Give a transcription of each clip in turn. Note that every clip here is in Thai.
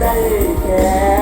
ได้แก่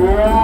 Yeah.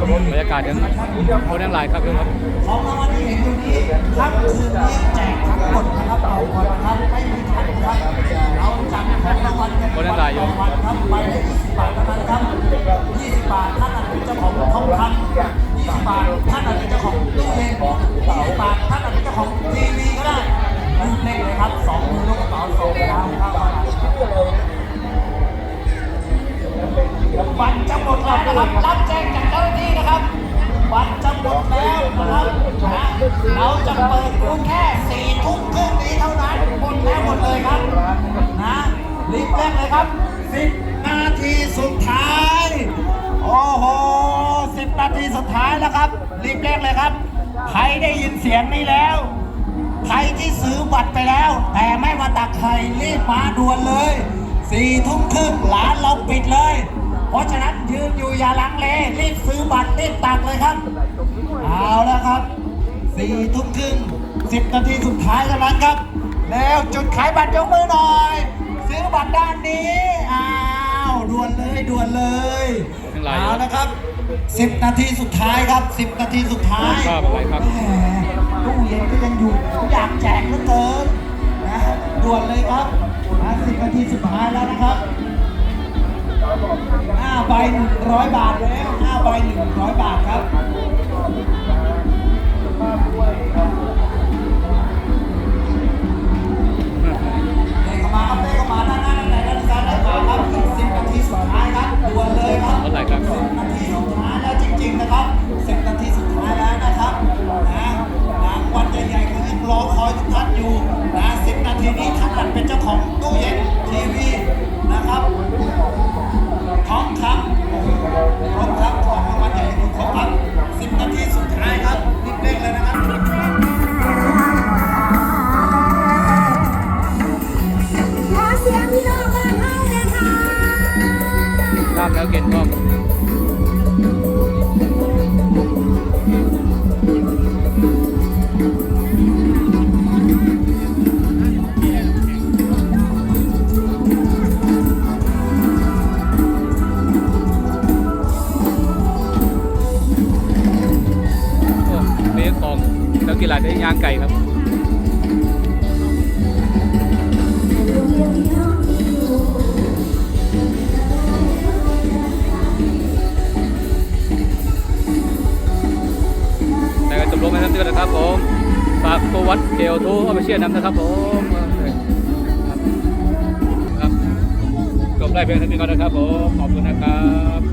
บรรยากาศยังเขาแน่หลายครับครับของรางวัลที่เห็นอยู่นี้ค่ำคืนนี้แจกทั้งหมดนะครับเอาก่อนนะครับไม่มีทันครับเราจัดของรางวัลกันคนแน่นหลายอยู่ครับไปได้20บาทเท่านั้นครับ20บาทท่านอาจเป็นเจ้าของทองคำ20บาทท่านอาจเป็นเจ้าของตู้เย็น20บาทท่านอาจเป็นเจ้าของทีวีก็ได้รุ่นเล็กเลยครับ2มือ เราจะเปิดดูแค่สี่ทุ่มครึ่งนี้เท่านั้นหมดแล้วหมดเลยครับนะรีบแรกเลยครับสิบนาทีสุดท้าย โอ้โหสิบนาทีสุดท้ายแล้วครับรีบแรกเลยครับใครได้ยินเสียงนี้แล้วใครที่ซื้อบัตรไปแล้ว แต่ไม่มาตักไข่รีบมาด่วนเลยสี่ทุ่มครึ่งร้านเราปิดเลย เพราะฉะนั้นยืนอยู่อย่าลังเลรีบซื้อบัตรรีบตักเลยครับ เอาแล้วครับ สี่ทุ่มครึ่งสิบนาทีสุดท้ายเท่านั้นครับ แล้วจุดขายบัตรยกมือหน่อย ซื้อบัตรด้านนี้ อ้าวด่วนเลยด่วนเลยทั้งหลายเอาละครับสิบนาทีสุดท้ายครับสิบนาทีสุดท้ายครับอะไรครับแหมตู้เย็นก็ยังอยู่อยากแจกเหลือเกินนะด่วนเลยครับสิบนาทีสุดท้ายแล้วนะครับห้าใบหนึ่งร้อยบาทแล้วห้าใบหนึ่งร้อยบาทครับ เข้ามาครับเดินเข้ามาด้านหน้าด้านไหนด้านซ้ายด้านขวาครับสิบนาทีสุดท้ายครับดวล แล้วเก่งก็โอ้มีของแล้วกีฬาได้ย่างไก่ครับ ฝากโควัดเกลทูเอาไปเชียร์น้ำนะครับผมครับครับจบได้เพียงเท่านี้ก่อนนะครับผมขอบคุณนะครับ